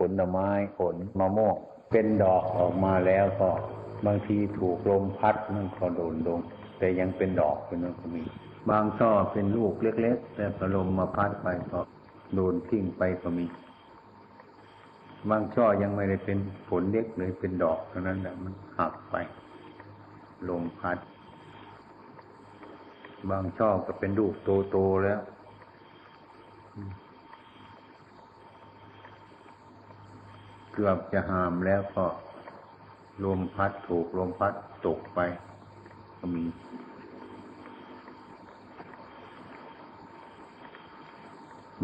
ผลไม้ผลมะม่วงเป็นดอกออกมาแล้วก็ บางทีถูกลมพัดมันก็โดนลง แต่ยังเป็นดอกเป็นมันก็มี บางช่อเป็นลูกเล็ก ๆ แต่พอลมมาพัดไปก็โดนทิ้งไปก็มี บางช่อยังไม่ได้เป็นผลเล็กเลยเป็นดอกเท่านั้นแหละมันหักไป ลมพัด บางช่อก็เป็นลูกโตๆแล้ว เกือบจะหามแล้วก็ลมพัดถูกลมพัดตกไป ก็มี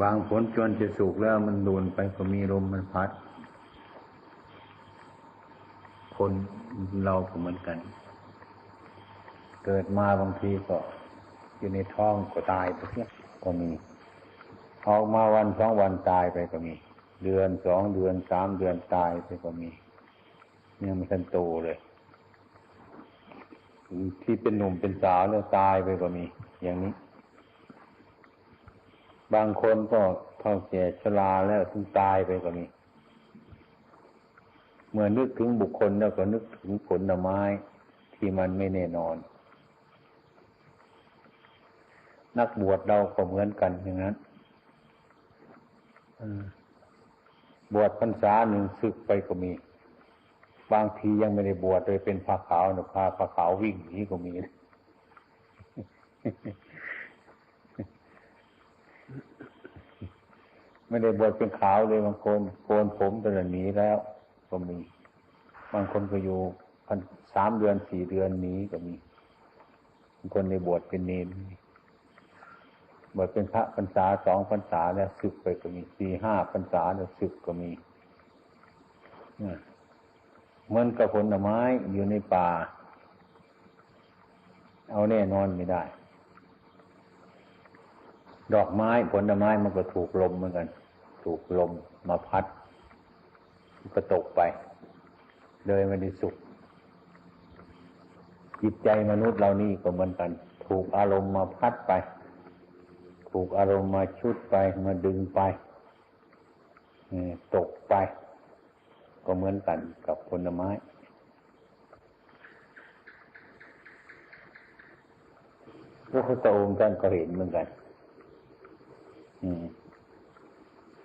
บางผลจนจะสุกแล้วมันโดนไปก็มีลมมันพัด คนเราก็เหมือนกัน เกิดมาบางทีก็อยู่ในท้องก็ตายไปเสียก็มีออกมาวันสองวันตายไปก็มี เดือนสองเดือนสามเดือนตายไปก็มีเนี่ยมันทันโตเลยที่เป็นหนุ่มเป็นสาวแล้วตายไปก็มี อย่างนี้ บางคนก็เท่าแก่ชราแล้วถึงตายไปก็มี เมื่อนึกถึงบุคคลแล้วก็นึกถึงผลไม้ที่มันไม่แน่นอน นักบวชเราก็เหมือนกันอย่างนั้น บวชพรรษาหนึ่งศึกไปก็มี บางทียังไม่ได้บวชเลยเป็นผ้าขาวนะผ้าผ้าขาววิ่งหนีก็มีไม่ได้บวชเป็นขาวเลยบางคนโกนผมตอนหนีแล้วก็มี บางคนก็อยู่พันสามเดือนสี่เดือนหนี้ก็มีบางคนในบวชเป็นเนร บวชเป็นพระพรรษาสองพรรษาแล้วศึกไปก็มีสี่ห้าพรรษาแล้วศึกก็มีเหมือนกับผลไม้อยู่ในป่า เอาแน่นอนไม่ได้ ดอกไม้ผลไม้มันก็ถูกลมเหมือนกัน ถูกลมมาพัดก็ตกไป เลยไม่ได้สุข จิตใจมนุษย์เรานี่ก็เหมือนกัน ถูกอารมณ์มาพัดไป ถูกอารมณ์มาชุดไปมาดึงไปตกไป ก็เหมือนกันกับผลไม้พระพุทธองค์ท่านก็เห็นเหมือนกัน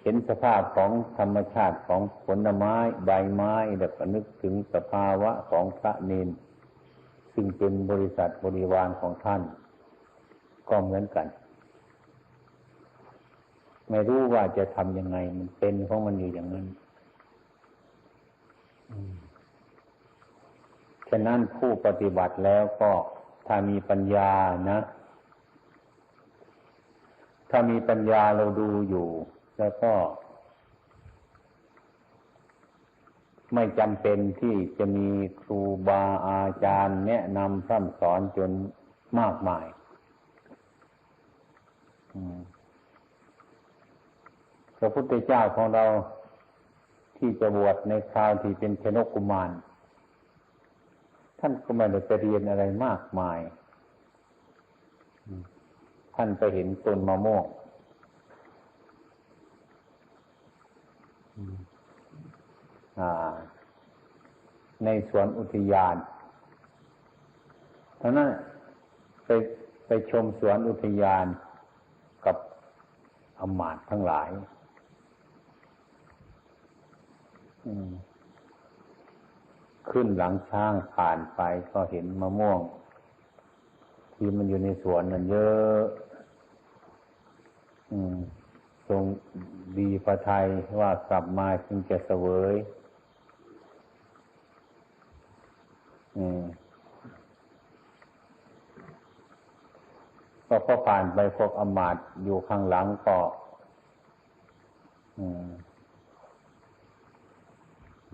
เห็นสภาพของธรรมชาติของผลไม้ใบไม้แล้วก็นึกถึงสภาวะของพระเนนซึ่งเป็นบริษัทบริวารของท่าน ก็เหมือนกัน ไม่รู้ว่าจะทำยังไง มันเป็นของมันอยู่อย่างนั้นฉะนั้นผู้ปฏิบัติแล้วก็ถ้ามีปัญญานะ ถ้ามีปัญญาเราดูอยู่ แล้วก็ ไม่จำเป็นที่จะมีครูบาอาจารย์ แนะนำพร่ำสอนจนมากมายพ ระพุทธเจ้าของเราที่จะบวชในคราวที่เป็นชนกุมาร ท่านก็ไม่ได้ไปเรียนอะไรมากมาย ท่านไปเห็นต้นมะม่วงในสวนอุทยานท่านั้นไปไปชมสวนอุทยานกับอมาตทั้งหลาย ขึ้นหลังช้างผ่านไปก็เห็นมะม่วง ที่มันอยู่ในสวนนั่นเยอะทรงดีพระไทยว่ากลับมาจึงจะเสวยก็พอผ่านไปพวกอมาตอยู่ข้างหลังก็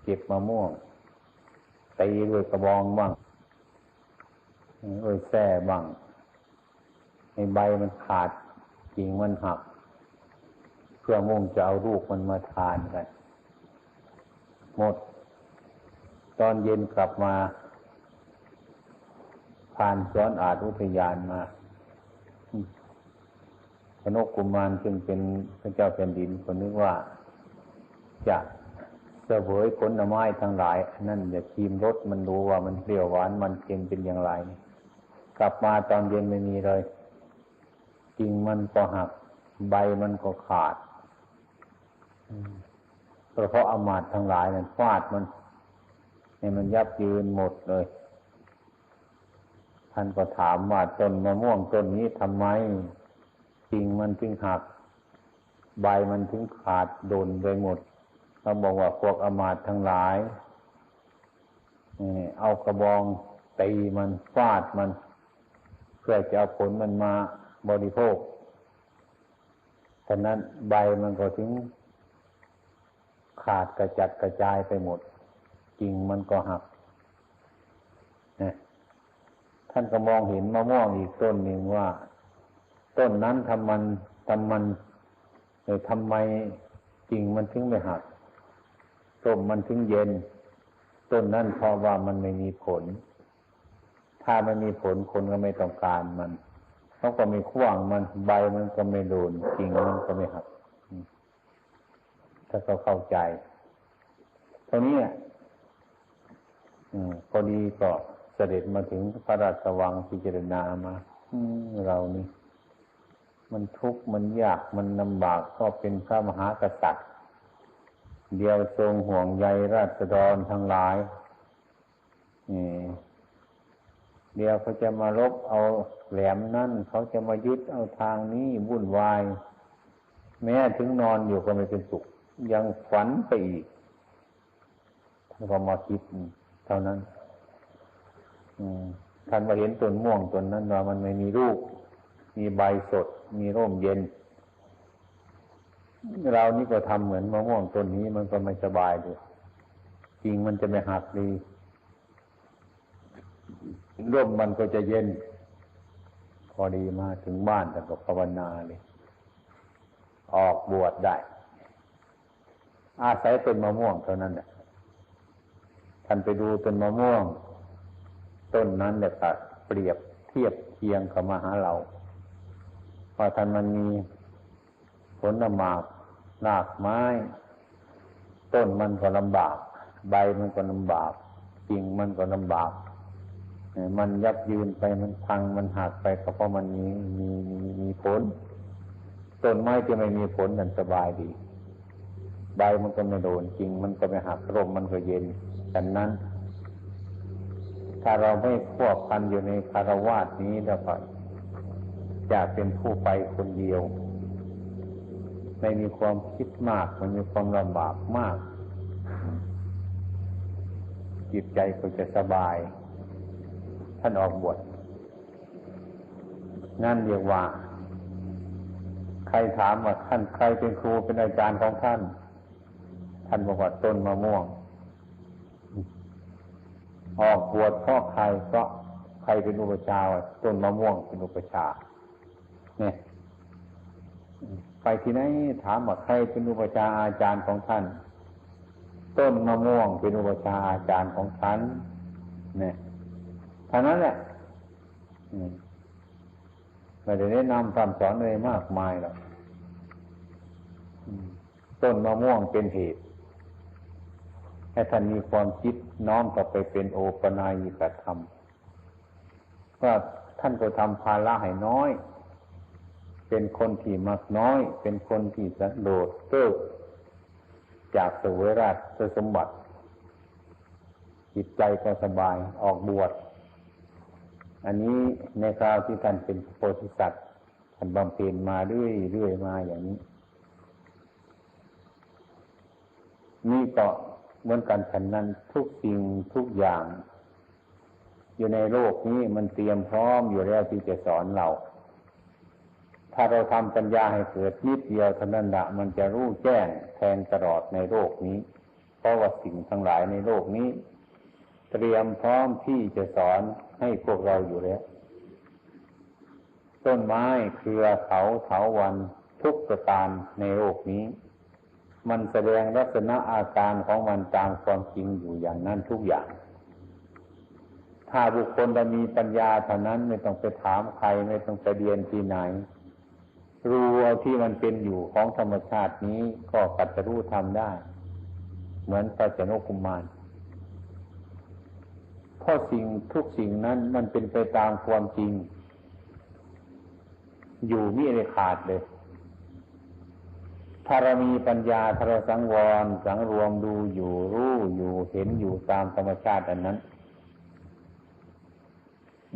เก็บมะม่วงตีด้วยกระบองบ้างด้วยแส้บ้างในใบมันขาดกิ่งมันหัก เพื่อมุ่งจะเอาลูกมันมาทานกันหมด ตอนเย็นกลับมาผ่านสวนอาจอุทยานมาพนกกุมารซึ่งเป็นพระเจ้าแผ่นดินคนนึกว่าจะ เสวยผลไม้ทั้งหลาย นั่นอย่าคีมรสมันดูว่ามันเปรี้ยวหวานมันเค็มเป็นอย่างไร กลับมาตอนเย็นไม่มีเลยกิ่งมันก็หัก ใบมันก็ขาดเพราะอามาตทั้งหลายนั้นฟาดมันให้มันยับยืนหมดเลย ท่านก็ถามว่าต้นมะม่วงต้นนี้ทำไมกิ่งมันถึงหัก ใบมันถึงขาดโดนไปหมด เขาบอกว่าพวกอมาตทั้งหลายเอากระบองตีมันฟาดมัน เพื่อจะเอาผลมันมาบริโภคฉะนั้นใบมันก็ถึงขาดกระจัดกระจายไปหมดกิ่งมันก็หักนะท่านก็มองเห็นมะม่วงอีกต้นหนึ่งว่า ต้นนั้นทำมันทำมันทำไมกิ่งมันถึงไม่หัก ต้มมันถึงเย็น ต้นนั้นเพราะว่ามันไม่มีผล ถ้าไม่มีผลคนก็ไม่ต้องการมันเขาก็ไม่ขว้างมันใบมันก็ไม่โดนกิ่งมันก็ไม่หักถ้าเขาเข้าใจตรงนี้พอดีก็เสด็จมาถึงพระราชวังพิจารณามาเรานี่ มันทุกข์มันยากมันลำบากก็เป็นพระมหากษัตริย์ เดียวทรงห่วงใยราษฎรทั้งหลายเดียวเขาจะมาลบเอาแหลมนั่น เขาจะมายึดเอาทางนี้วุ่นวาย แม้ถึงนอนอยู่ก็ไม่เป็นสุข ยังฝันไปอีกท่านก็มาคิดเท่านั้นท่านมาเห็นต้นม่วงต้นนั้นว่ามันไม่มีลูก มีใบสด มีร่มเย็น เรานี่ก็ทำเหมือนมะม่วงต้นนี้มันก็ไม่สบายดูจริงมันจะไม่หักดีร่มมันก็จะเย็น พอดีมาถึงบ้านแต่ก็ภาวนาเลยออกบวชได้ อาศัยเป็นมะม่วงเท่านั้นแหละท่านไปดูต้นมะม่วง ต้นนั้นเนี่ยก็เปรียบเทียบเคียงกับมาหาเราพอท่านมันมีผลหมาก รากไม้ ต้นมันก็ลำบาก ใบมันก็ลำบากกิ่งมันก็ลำบาก มันยับยืนไปมันพังมันหักไปก็เพราะมันมีมีมีมีผลต้นไม้ที่ไม่มีผลนั่นสบายดี ใบมันก็ไม่โดนจริง มันก็ไม่หักร่มมันก็เย็นฉะนั้น ถ้าเราไม่ควบพันอยู่ในคารวาสนี้แล้วก็จะเป็นผู้ไปคนเดียว ไม่มีความคิดมากมันมีความลำบากมาก จิตใจก็จะสบาย ท่านออกบวชนั่นเรียกว่า ใครถามว่าท่านใครเป็นครูเป็นอาจารย์ของท่าน ท่านบอกว่าต้นมะม่วง ออกบวชเพราะใครก็ใครเป็นอุปชาต้นมะม่วงเป็นอุปชาเนี่ย ไปที่ไหนถามว่าใครเป็นอุปชาอาจารย์ของท่าน ต้นมะม่วงเป็นอุปชาอาจารย์ของฉันเนี่ยท่านั้นแหละไม่ได้แนะนำคำสอนอะไรมากมายหรอกต้นมะม่วงเป็นเหตุให้ท่านมีความคิดน้อมกลับไปเป็นโอปนายิกธรรมว่าท่านก็ทำภาระให้น้อย เป็นคนที่มักน้อย เป็นคนที่จะโดดเกิกจากสวยราชสมบัติ จิตใจก็สบายออกบวช อันนี้ในคราวที่ท่านเป็นโพธิสัตว์ท่านบำเพ็ญมาเรื่อยๆมาอย่างนี้ นี่ก็เหมือนกันฉันนั้นทุกสิ่งทุกอย่าง อยู่ในโลกนี้มันเตรียมพร้อมอยู่แล้วที่จะสอนเรา ถ้าเราทำปัญญาให้เกิดนิดเดียวเท่านั้นละมันจะรู้แจ้งแทงตลอดในโลกนี้ เพราะว่าสิ่งทั้งหลายในโลกนี้ เตรียมพร้อมที่จะสอนให้พวกเราอยู่แล้ว ต้นไม้เครือเขาเถาวันทุกประการในโลกนี้ มันแสดงลักษณะอาการของมันตามความจริงอยู่อย่างนั้นทุกอย่าง ถ้าบุคคลจะมีปัญญาเท่านั้นไม่ต้องไปถามใครไม่ต้องไปเรียนที่ไหน รู้เอาที่มันเป็นอยู่ของธรรมชาตินี้ก็ปัจจรู้ทำได้ เหมือนพระเจ้ากุมารเพราะสิ่งทุกสิ่งนั้นมันเป็นไปตามความจริง อยู่มิได้ขาดเลยถ้าเรามีปัญญาถ้าเราสังวรสังรวมดูอยู่รู้อยู่เห็นอยู่ตามธรรมชาติอันนั้น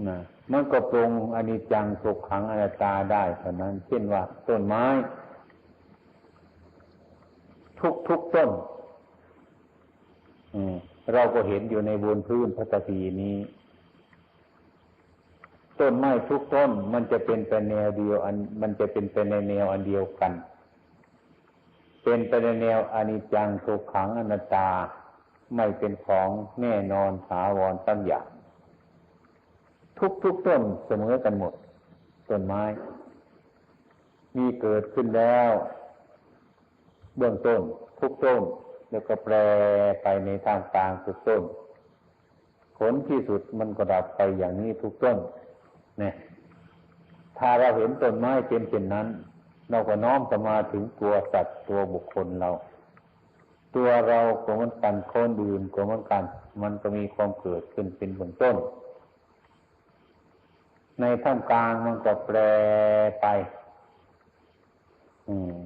นะ มันก็ปรงอนิจจังสุขขังอนัตตาได้เท่านั้น เช่นว่า ต้นไม้ ทุกทุกต้นเราก็เห็นอยู่ในบนพื้นพัตตีนี้ ต้นไม้ทุกต้น มันจะเป็นไปแนวเดียว อัน มันจะเป็นไปในแนวอันเดียวกัน เป็นไปในแนวอนิจจังทุกขังอนัตตา ไม่เป็นของแน่นอนถาวรตั้งอย่าง ทุกทุกต้นเสมอกันหมดต้นไม้ มีเกิดขึ้นแล้ว เบื้องต้น ทุกต้น แล้วก็แปรไปในทางกลางทุกต้น ผลที่สุดมันก็ดับไปอย่างนี้ทุกต้นเนี่ยถ้าเราเห็นต้นไม้เป็นเช่นนั้น เราก็น้อมสมาถึงตัวสัตว์ตัวบุคคลเรา ตัวเราก็เหมือนกันคนอื่นก็เหมือนกัน มันก็มีความเกิดขึ้นเป็นเบื้องต้น ในท่ามกลางมันก็แปรไป อืม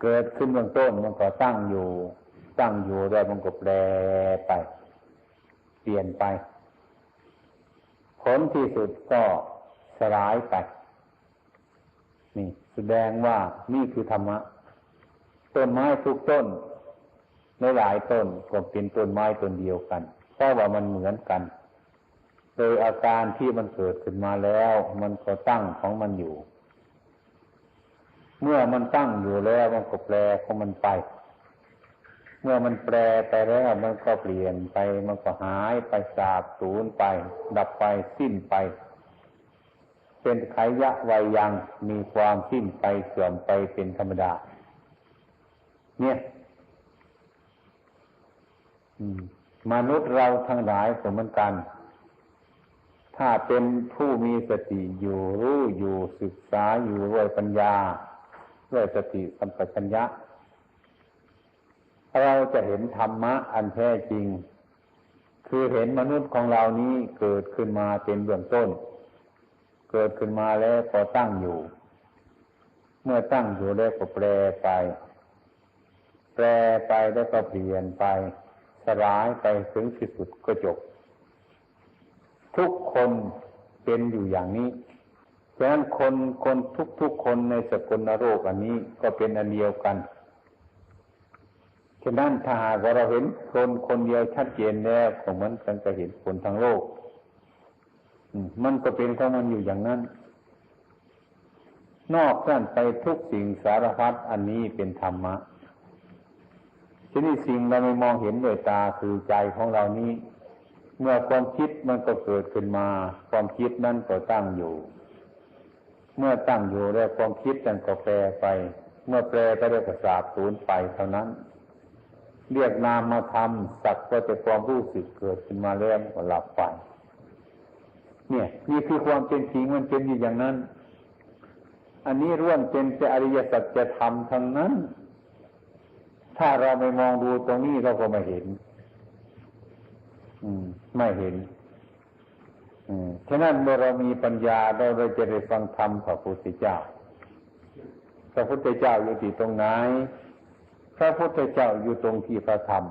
เกิดขึ้นเบื้องต้นมันก็ตั้งอยู่ ตั้งอยู่แล้วมันก็แปรไป เปลี่ยนไป ผลที่สุดก็สลายไป นี่ แสดงว่านี่คือธรรมะ ต้นไม้ทุกต้นในหลายต้นก็เป็นต้นไม้ต้นเดียวกัน ราะว่ามันเหมือนกัน โดยอาการที่มันเกิดขึ้นมาแล้ว มันก็ตั้งของมันอยู่ เมื่อมันตั้งอยู่แล้วมันก็แปลของมันไป เมื่อมันแปลไปแล้วมันก็เปลี่ยนไป มันก็หายไปสาบสูญไป ดับไปสิ้นไปเป็นไขยะวัยยังมีความสิ้นไปเสื่อมไปเป็นธรรมดา เนี่ย อืม มนุษย์เราทั้งหลายสมกัน ถ้าเป็นผู้มีสติอยู่รู้อยู่ศึกษาอยู่ด้วยปัญญา ด้วยสติสัมปชัญญะ เราจะเห็นธรรมะอันแท้จริง คือเห็นมนุษย์ของเรานี้เกิดขึ้นมาเป็นเบื้องต้น เกิดขึ้นมาแล้วก็ตั้งอยู่ เมื่อตั้งอยู่แล้วก็แปรไป แปรไปแล้วก็เปลี่ยนไป ลายไปถึงที่สุดก็จบ ทุกคนเป็นอยู่อย่างนี้ฉะนั้นคนคนทุกๆคนในสกุลโรคอันนี้ก็เป็นอันเดียวกันฉะนั้นถ้าหากเราเห็นคนคนเดียวชัดเจนแล้วก็เหมือนกันจะเห็นคนทั้งโลกมันก็เป็นของมันอยู่อย่างนั้น นอกนั้นไปทุกสิ่งสารพัดอันนี้เป็นธรรมะ ทีนี้สิ่งเราไม่มองเห็นด้วยตาคือใจของเรานี้ เมื่อความคิดมันก็เกิดขึ้นมา ความคิดนั้นก็ตั้งอยู่ เมื่อตั้งอยู่แล้วความคิดนั้นก็แปรไป เมื่อแปรไปแล้วก็สาบสูญไปเท่านั้น เรียกนามมาทำสักก็จะความรู้สึกเกิดขึ้นมาแล้วก็หลับไปเนี่ยนี่คือความเป็นจริงมันเป็นอยู่อย่างนั้น อันนี้ร่วมเป็นจะอริยสัจจะทำทั้งนั้น ถ้าเราไม่มองดูตรงนี้เราก็ไม่เห็น อืม ไม่เห็น อืมฉะนั้นเมื่อเรามีปัญญาเราเราจะได้ฟังธรรมพระพุทธเจ้า พระพุทธเจ้าอยู่ที่ตรงไหน พระพุทธเจ้าอยู่ตรงที่พระธรรม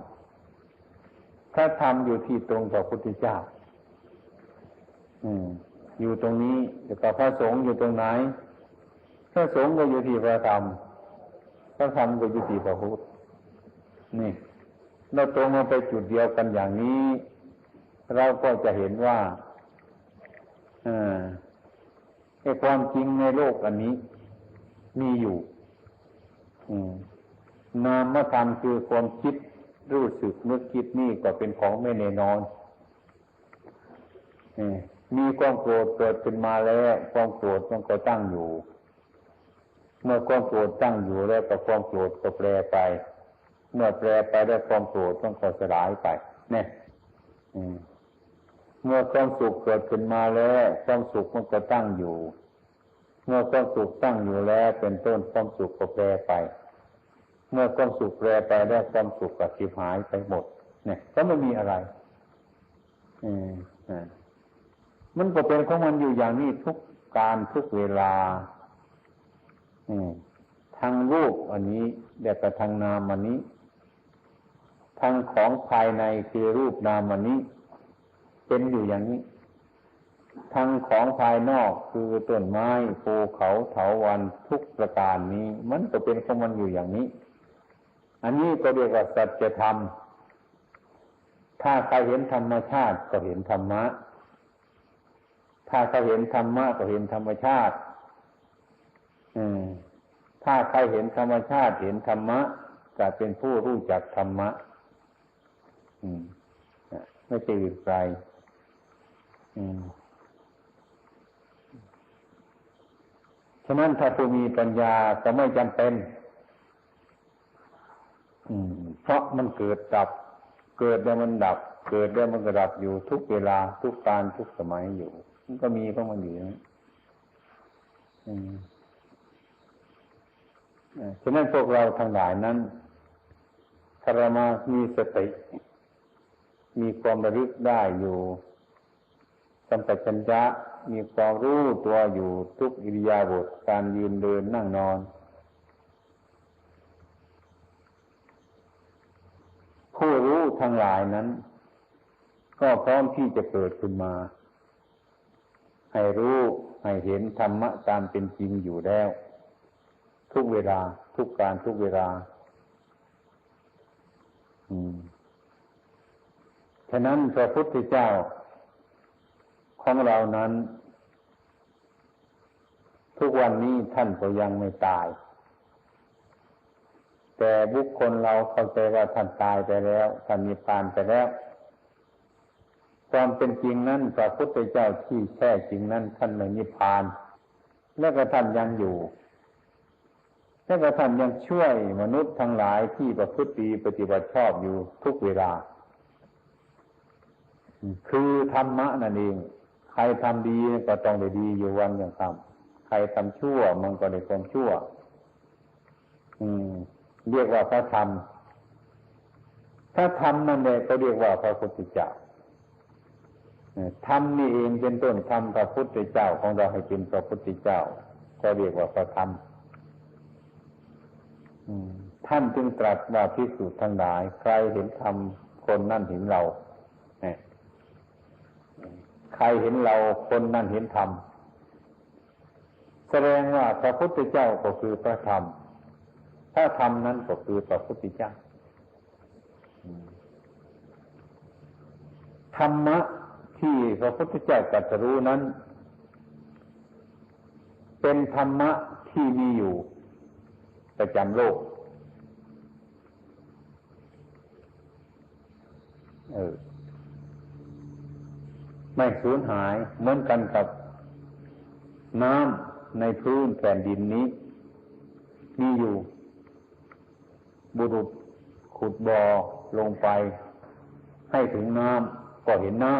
พระธรรมอยู่ที่ตรงพระพุทธเจ้า อืม อยู่ตรงนี้แต่พระสงฆ์อยู่ตรงไหน พระสงฆ์ก็อยู่ที่พระธรรมพระธรรมก็อยู่ที่พระพุทธ นี่ เราตรงมาไปจุดเดียวกันอย่างนี้ เราก็จะเห็นว่าไอ้ความจริงในโลกอันนี้ มีอยู่นามธรรมคือความคิดรู้สึกนึกคิดนี่ก็เป็นของไม่แน่นอนมีความโกรธเกิดขึ้นมาแล้ว ความโกรธมันก็ตั้งอยู่ เมื่อความโกรธตั้งอยู่แล้วก็ความโกรธก็แปรไป เมื่อแปรไปได้ความโกรธต้องก็สลายไป เนี่ยเมื่อความสุขเกิดขึ้นมาแล้วความสุขมันก็ตั้งอยู่ เมื่อความสุขตั้งอยู่แล้ว เป็นต้นความสุขก็แปรไป เมื่อความสุขแปรไปแล้วความสุขก็สิบหายไปหมด เนี่ย ก็ไม่มีอะไร อืมมันก็เป็นของมันอยู่อย่างนี้ทุกการทุกเวลา อืมทางรูปอันนี้เดียวกับทางนามอันนี้ ทางของภายในคือรูปนามอันนี้ เป็นอยู่อย่างนี้ทางของภายนอกคือต้นไม้ภูเขาเถาวันทุกประการนี้ มันก็เป็นของมันอยู่อย่างนี้ อันนี้ก็เรียกว่าสัจธรรมถ้าใครเห็นธรรมชาติก็เห็นธรรมะ ถ้าเขาเห็นธรรมะก็เห็นธรรมชาติ อืม ถ้าใครเห็นธรรมชาติเห็นธรรมะจะเป็นผู้รู้จักธรรมะ อืมไม่ใช่อื่นไกลอืมฉะนั้นถ้าผู้มีปัญญาก็ไม่จำเป็น อืม เพราะมันเกิดดับ เกิดแล้วมันดับ เกิดแล้วมันก็ดับอยู่ทุกเวลาทุกการทุกสมัยอยู่มันก็มีเพราะมันอยู่นะอืมฉะนั้นพวกเราทั้งหลายนั้นถ้าเรามามีสติ มีความระลึกได้อยู่สัมปชัญญะมีความรู้ตัวอยู่ทุกอิริยาบถการยืนเดินนั่งนอน ผู้รู้ทั้งหลายนั้น ก็พร้อมที่จะเกิดขึ้นมา ให้รู้ให้เห็นธรรมะตามเป็นจริงอยู่แล้ว ทุกเวลาทุกการทุกเวลา อืม ฉะนั้นพระพุทธเจ้าของเรานั้น ทุกวันนี้ท่านก็ยังไม่ตาย แต่บุคคลเราเข้าใจว่าท่านตายไปแล้วท่านมีพานไปแล้ว ความเป็นจริงนั้นพระพุทธเจ้าที่แท้จริงนั้น ท่านไม่มีพาน แล้วก็ท่านยังอยู่แล้วก็ท่านยังช่วยมนุษย์ทั้งหลายที่ประพฤติปฏิบัติชอบอยู่ทุกเวลา คือธรรมะนั่นเอง ใครทำดีก็ต้องได้ดีอยู่วันอย่างคำใครทำชั่วมันก็ได้ความชั่ว อืม เรียกว่าพระธรรมถ้าธรรมนั่นเองก็เรียกว่าพระพุทธเจ้าธรรมนี่เองเป็นต้นธรรมพระพุทธเจ้าของเราให้เป็นพระพุทธเจ้า ก็เรียกว่าพระธรรมท่านจึงตรัสว่าพิสูจน์ทั้งหลาย ใครเห็นธรรมคนนั่นเห็นเรา ใครเห็นเราคนนั่นเห็นธรรม แสดงว่าพระพุทธเจ้าก็คือพระธรรม พระธรรมนั้นก็คือพระพุทธเจ้า ธรรมะที่พระพุทธเจ้าตรัสรู้นั้น เป็นธรรมะที่มีอยู่ประจำโลกเออ ไม่สูญหายเหมือนกันกับน้ำในพื้นแผ่นดินนี้ มีอยู่ บุรุษขุดบ่อลงไป ให้ถึงน้ำก็เห็นน้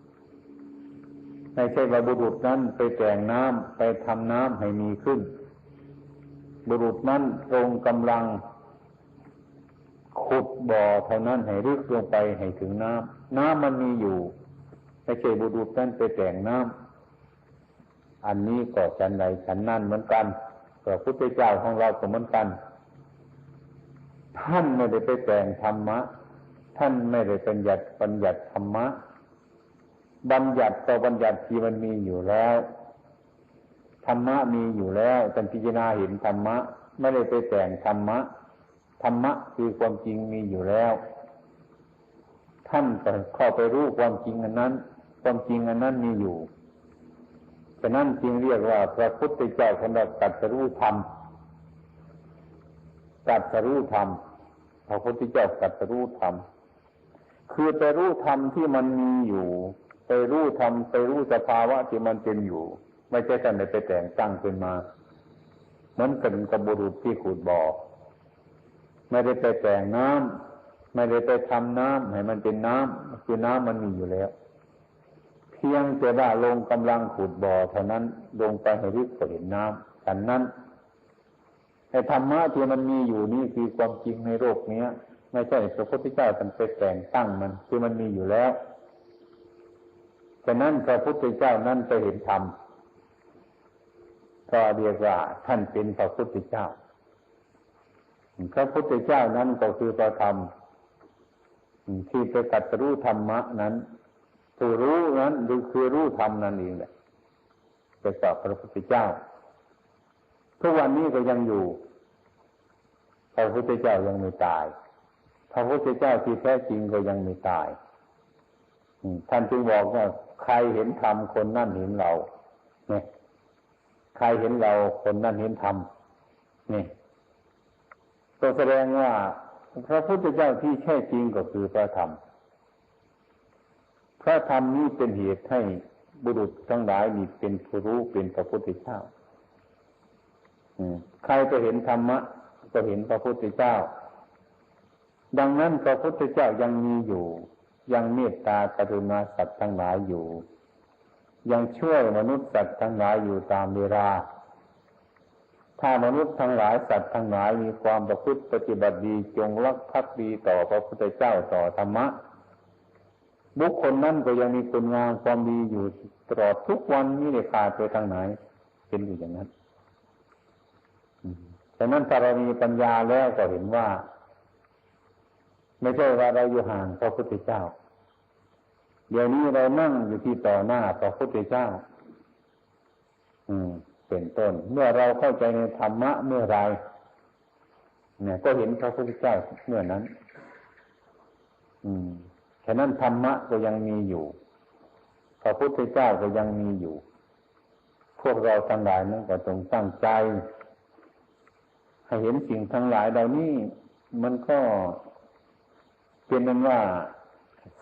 ำไม่ใช่ว่าบุรุษนั้นไปแต่งน้ำไปทำน้ำให้มีขึ้น บุรุษนั้นตรงกำลัง ขุดบ่อเท่านั้นให้ลึกลงไปให้ถึงน้ำน้ำมันมีอยู่ ไม่ใช่บุรุษนั้นไปแต่งน้ำอันนี้ก็ฉันใดฉันนั่นเหมือนกันพระพุทธเจ้าของเราก็เหมือนกัน ท่านไม่ได้ไปแต่งธรรมะ ท่านไม่ได้เป็นหยัดบัญญัติธรรมะ บัญญัติต่อบัญญัติที่มันมีอยู่แล้ว ธรรมะมีอยู่แล้วท่านพิจารณาเห็นธรรมะ ไม่ได้ไปแต่งธรรมะ ธรรมะคือความจริงมีอยู่แล้ว ท่านเข้าไปรู้ความจริงอันนั้น ความจริงอันนั้นมีอยู่ฉะนั้นจึงเรียกว่าพระพุทธเจ้าของเราตัดสรู้ธรรมตัดสรู้ธรรมพระพุทธเจ้าตัดสรู้ธรรมคือไปรู้ธรรมที่มันมีอยู่ ไปรู้ธรรมไปรู้สภาวะที่มันเป็นอยู่ ไม่ใช่ท่านไปแต่งตั้งขึ้นมาเหมือนกันกับบุรุษที่ขุดบ่อไม่ได้ไปแต่งน้ำไม่ได้ไปทำน้ำให้มันเป็นน้ำคือน้ำมันมีอยู่แล้ว พียงแต่ว่าลงกำลังขุดบ่อเท่านั้นลงไปให้ลึกก็เห็นน้ำฉันนั้นไอ้ธรรมะที่มันมีอยู่นี่คือความจริงในโลกเนี้ย ไม่ใช่พระพุทธเจ้าท่านไปแต่งตั้งมันคือมันมีอยู่แล้วฉะนั้นพระพุทธเจ้านั้นไปเห็นธรรมก็เรียกว่าท่านเป็นพระพุทธเจ้า พระพุทธเจ้านั้นก็คือพระธรรมที่ไปกัดรู้ธรรมะนั้น ผู้รู้นั้นคือรู้ธรรมนั่นเองแหละจะสอบพระพุทธเจ้า ทุกวันนี้ก็ยังอยู่ พระพุทธเจ้ายังไม่ตาย พระพุทธเจ้าที่แท้จริงก็ยังไม่ตายท่านจึงบอกว่า ใครเห็นธรรมคนนั่นเห็นเราเนี่ยใครเห็นเราคนนั่นเห็นธรรมนี่ก็แสดงว่าพระพุทธเจ้าที่แท้จริงก็คือพระธรรม พระธรรมนี้เป็นเหตุให้บุรุษทั้งหลายมีเป็นผู้รู้เป็นพระพุทธเจ้าใครจะเห็นธรรมะ ก็เห็นพระพุทธเจ้า ดังนั้นพระพุทธเจ้ายังมีอยู่ ยังเมตตากรุณาสัตว์ทั้งหลายอยู่ ยังช่วยมนุษย์สัตว์ทั้งหลายอยู่ตามเวลาถ้ามนุษย์ทั้งหลายสัตว์ทั้งหลายมีความประพฤติปฏิบัติดีจงรักภักดีต่อพระพุทธเจ้าต่อธรรมะ บุคคลนั้นก็ยังมีคุณงามความดีอยู่ตลอดทุกวันนี้เลยขาดไปทางไหน เป็นอยู่อย่างนั้นแต่นั้นถ้าเรามีปัญญาแล้วก็เห็นว่า ไม่ใช่ว่าเราอยู่ห่างพระพุทธเจ้า เดี๋ยวนี้เรานั่งอยู่ที่ต่อหน้าพระพุทธเจ้า อืม เป็นต้น เมื่อเราเข้าใจในธรรมะเมื่อไรเนี่ย ก็เห็นพระพุทธเจ้าเมื่อนั้น อืม ฉะนั้นธรรมะก็ยังมีอยู่ พระพุทธเจ้าก็ยังมีอยู่ พวกเราทั้งหลายนั้นก็ต้องตั้งใจ ให้เห็นสิ่งทั้งหลายเหล่านี้มันก็เป็นนั้นว่า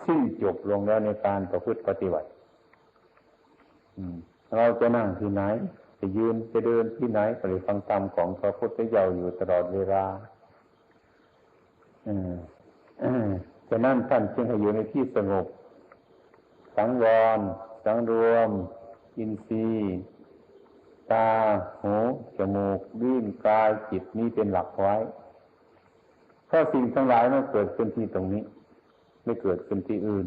สิ้นจบลงแล้วในการประพฤติปฏิบัติเราจะนั่งที่ไหน จะยืนจะเดินที่ไหนก็เลยฟังธรรมของพระพุทธเจ้าอยู่ตลอดเวลา อืม ฉะนั้นท่านจึงให้อยู่ในที่สงบ สังวร สังรวม อินทรีย์ ตา หู จมูกลิ้นกาย จิตนี้เป็นหลักไว้เพราะสิ่งทั้งหลายมันเกิดขึ้นที่ตรงนี้ ไม่เกิดขึ้นที่อื่น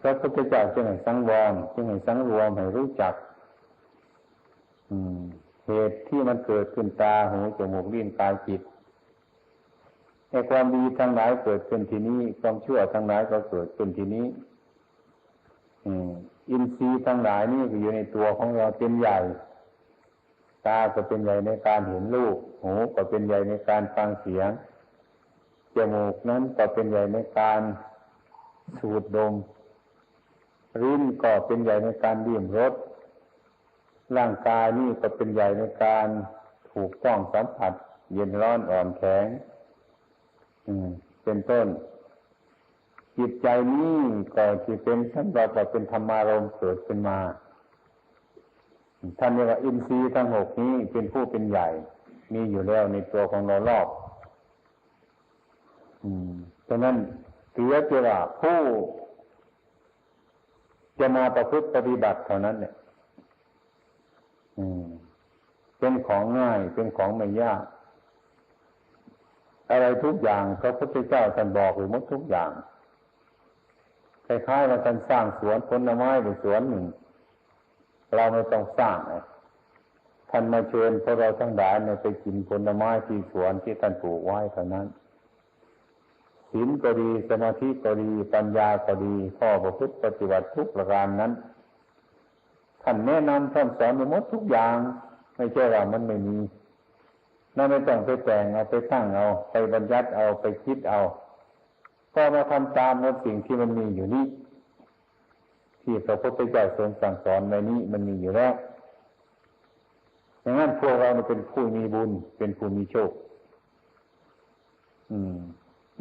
พระพุทธเจ้าจึงให้สังวรจึงให้สังรวมให้รู้จักเหตุที่มันเกิดขึ้นตาหูจมูกลิ้นกายจิต ไอ้ความดีทั้งหลายเกิดขึ้นที่นี้ความชั่วทั้งหลายก็เกิดขึ้นที่นี้อินทรีย์ทั้งหลายนี่อยู่ในตัวของเราเป็นใหญ่ตาก็เป็นใหญ่ในการเห็นรูปหูก็เป็นใหญ่ในการฟังเสียงจมูกนั้นก็เป็นใหญ่ในการสูดดมริ้นก็เป็นใหญ่ในการดื่มรสร่างกายนี่ก็เป็นใหญ่ในการถูกต้องสัมผัส เย็นร้อนอ่อนแข็ง เป็นต้น จิตใจนี้ก็จะเป็นชั้นเราก็เป็นธรรมารมเกิดขึ้นมาท่านเรียกว่าอินทรีย์ทั้งหกนี้เป็นผู้เป็นใหญ่ มีอยู่แล้วในตัวของเรารอบอืมฉะนั้นเสียเจว่าผู้จะมาประพฤติปฏิบัติเท่านั้น เนี่ยอืมเป็นของง่ายเป็นของไม่ยาก อะไรทุกอย่างพระพุทธเจ้าท่านบอกหรือมดทุกอย่างคล้ายๆว่าท่านสร้างสวนผลไม้หรือสวนหนึ่ง เราไม่ต้องสร้างนะท่านมาเชิญพวกเราทั้งหลายไปกินผลไม้ที่สวนที่ท่านปลูกไว้เท่านั้นศีลก็ดีสมาธิก็ดีปัญญาก็ดีข้อประพฤติปฏิบัติทุกประการนั้นท่านแนะนำท่านสอนหมดทุกอย่าง ไม่ใช่ว่ามันไม่มี นั่นไม่ต้องไปแต่งเอาไปตั้งเอา ไปบรรยัติเอาไปคิดเอา ก็มาทำตามในสิ่งที่มันมีอยู่นี้ที่พระพุทธเจ้าทรงสั่งสอนในนี้มันมีอยู่แล้วอย่างนั้นพวกเราเป็นผู้มีบุญ เป็นผู้มีโชค อืม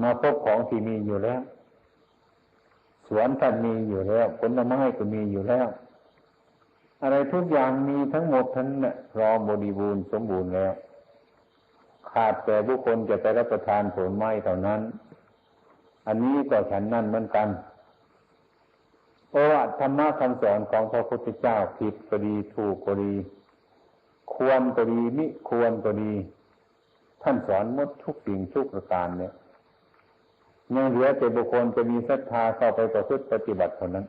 มาพบของที่มีอยู่แล้ว สวนท่านมีอยู่แล้วผลไม้ก็มีอยู่แล้ว อะไรทุกอย่างมีทั้งหมดทั้งนั้นพร้อบริบูรณ์สมบูรณ์แล้ว ขาดแต่บุคคลจะไปรับประทานผลไม้เท่านั้น อันนี้ก็ฉันนั่นเหมือนกันเพราะว่าธรรมะคำสอนของพระพุทธเจ้าผิดก็ดีถูกก็ดี ควรก็ดีมิควรก็ดี ท่านสอนหมดทุกสิ่งทุกประการเนี่ยยังเหลือแต่บุคคลจะมีศรัทธาเข้าไปประพฤติปฏิบัติเท่านั้น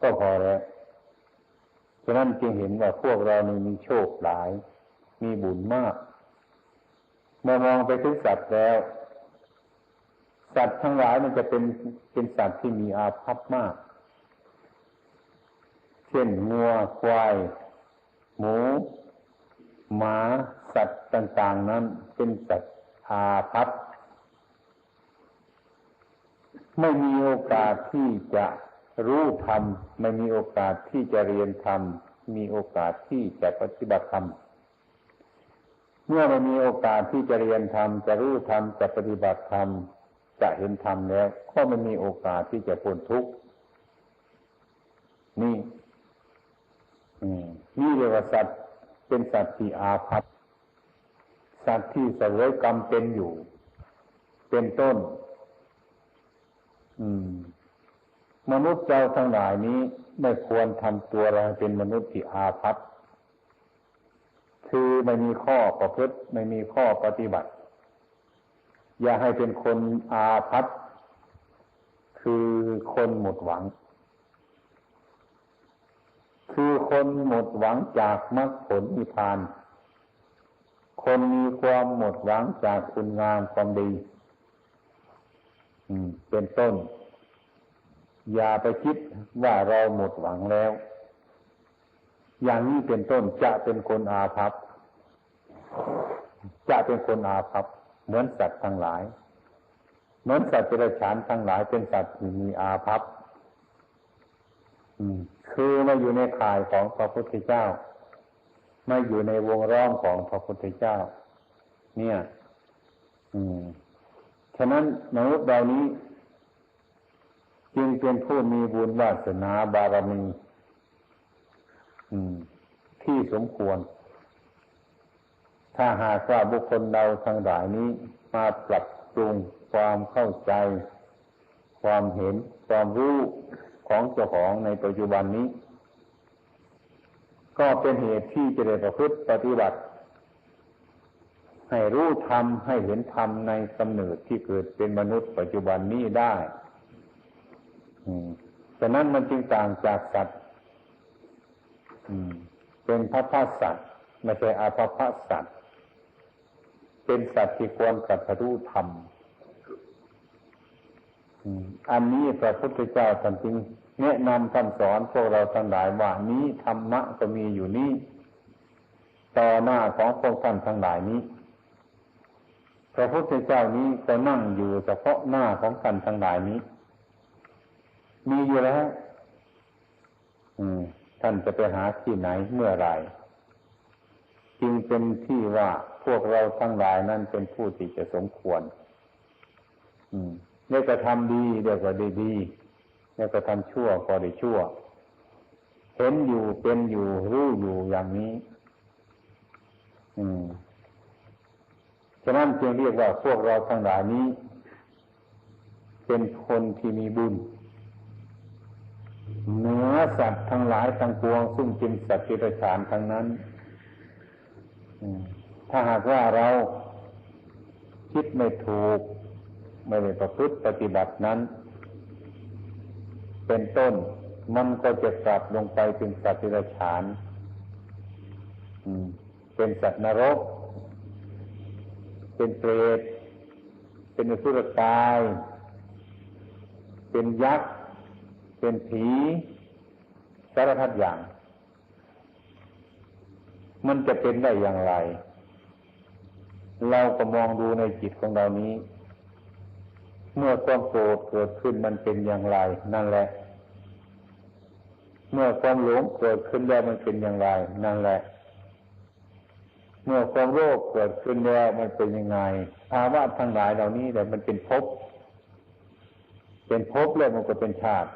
ก็พอแล้วฉะนั้นจึงเห็นว่าพวกเรานี่มีโชคหลาย มีบุญมาก เมื่อมองไปถึงสัตว์แล้ว สัตว์ทั้งหลายมันจะเป็นเป็นสัตว์ที่มีอาภัพมาก เช่นงัวควาย หมู หมา สัตว์ต่าง ๆ นั้น เป็นสัตว์อาภัพไม่มีโอกาสที่จะรู้ธรรม ไม่มีโอกาสที่จะเรียนธรรม มีโอกาสที่จะปฏิบัติธรรม เมื่อไม่มีโอกาสที่จะเรียนธรรมจะรู้ธรรมจะปฏิบัติธรรมจะเห็นธรรมแล้ว ก็ไม่มีโอกาสที่จะพ้นทุกข์นี่นี่เรียกว่าสัตว์เป็นสัตว์ที่อาภัพสัตว์ที่เสวยกรรมเป็นอยู่ เป็นต้น อืม มนุษย์เราทั้งหลายนี้ไม่ควรทำตัวเราเป็นมนุษย์ที่อาภัพ คือไม่มีข้อประพฤติไม่มีข้อปฏิบัติ อย่าให้เป็นคนอาภัพคือคนหมดหวัง คือคนหมดหวังจากมรรคผลนิพพาน คนมีความหมดหวังจากคุณงามความดีเป็นต้น อย่าไปคิดว่าเราหมดหวังแล้ว อย่างนี้เป็นต้นจะเป็นคนอาภัพจะเป็นคนอาภัพเหมือนสัตว์ทั้งหลาย เหมือนสัตว์เดรัจฉานทั้งหลาย เป็นสัตว์ที่มีอาภัพคือไม่อยู่ในข่ายของพระพุทธเจ้าไม่อยู่ในวงล้อมของพระพุทธเจ้า เนี่ย อืมฉะนั้นมนุษย์เหล่านี้ จึงเป็นผู้มีบุญวาสนาบารมี ที่สมควร ถ้าหากว่าบุคคลเราทั้งหลายนี้มาปรับปรุงความเข้าใจ ความเห็น ความรู้ของเจ้าของในปัจจุบันนี้ ก็เป็นเหตุที่จะได้ประพฤติปฏิบัติ ให้รู้ธรรมให้เห็นธรรมในกำเนิดที่เกิดเป็นมนุษย์ปัจจุบันนี้ได้ฉะนั้นมันจึงต่างจากสัตว์ เป็นพระพาสัตว์ไม่ใช่อาภพสัตว์เป็นสัตว์ที่ควรกัตรู้ธรรมอันนี้พระพุทธเจ้าท่านจึงแนะนำท่านสอนพวกเราทั้งหลายว่านี้ธรรมะก็มีอยู่นี้ต่อหน้าของพวกท่านทั้งหลายนี้ พระพุทธเจ้านี้ก็นั่งอยู่เฉพาะหน้าของท่านทั้งหลายนี้ มีอยู่แล้ว อืม ท่านจะไปหาที่ไหนเมื่อไรจึงเป็นที่ว่าพวกเราทั้งหลายนั้นเป็นผู้ที่จะสมควรเนี่ยก็ทำดีเดี๋ยวก็ดีดีเนี่ยก็ทำชั่วก็ได้ชั่ว เห็นอยู่เป็นอยู่รู้อยู่อย่างนี้ อืมฉะนั้นจึงเรียกว่าพวกเราทั้งหลายนี้ เป็นคนที่มีบุญ เหนือสัตว์ทั้งหลายทั้งปวง ซึ่งเป็นสัตว์ที่ปรชานทั้งนั้นถ้าหากว่าเราคิดไม่ถูก ไม่ได้ประพฤติปฏิบัตินั้น เป็นต้นมันก็จะกลับลงไปเป็นสัตว์ที่ปรชานเป็นสัตว์นรก เป็นเปรตเป็นอสุรกาย เป็นยักษ์ เป็นผีสารพัดอย่าง มันจะเป็นได้อย่างไร เราก็มองดูในจิตของเรานี้ เมื่อความโกรธเกิดขึ้นมันเป็นอย่างไร นั่นแหละ เมื่อความหลงเกิดขึ้นแล้วมันเป็นอย่างไร นั่นแหละ เมื่อความโรคเกิดขึ้นแล้วมันเป็นยังไงภาวะทั้งหลายเหล่านี้แต่มันเป็นภพเป็นภพแล้วมันก็เป็นชาติ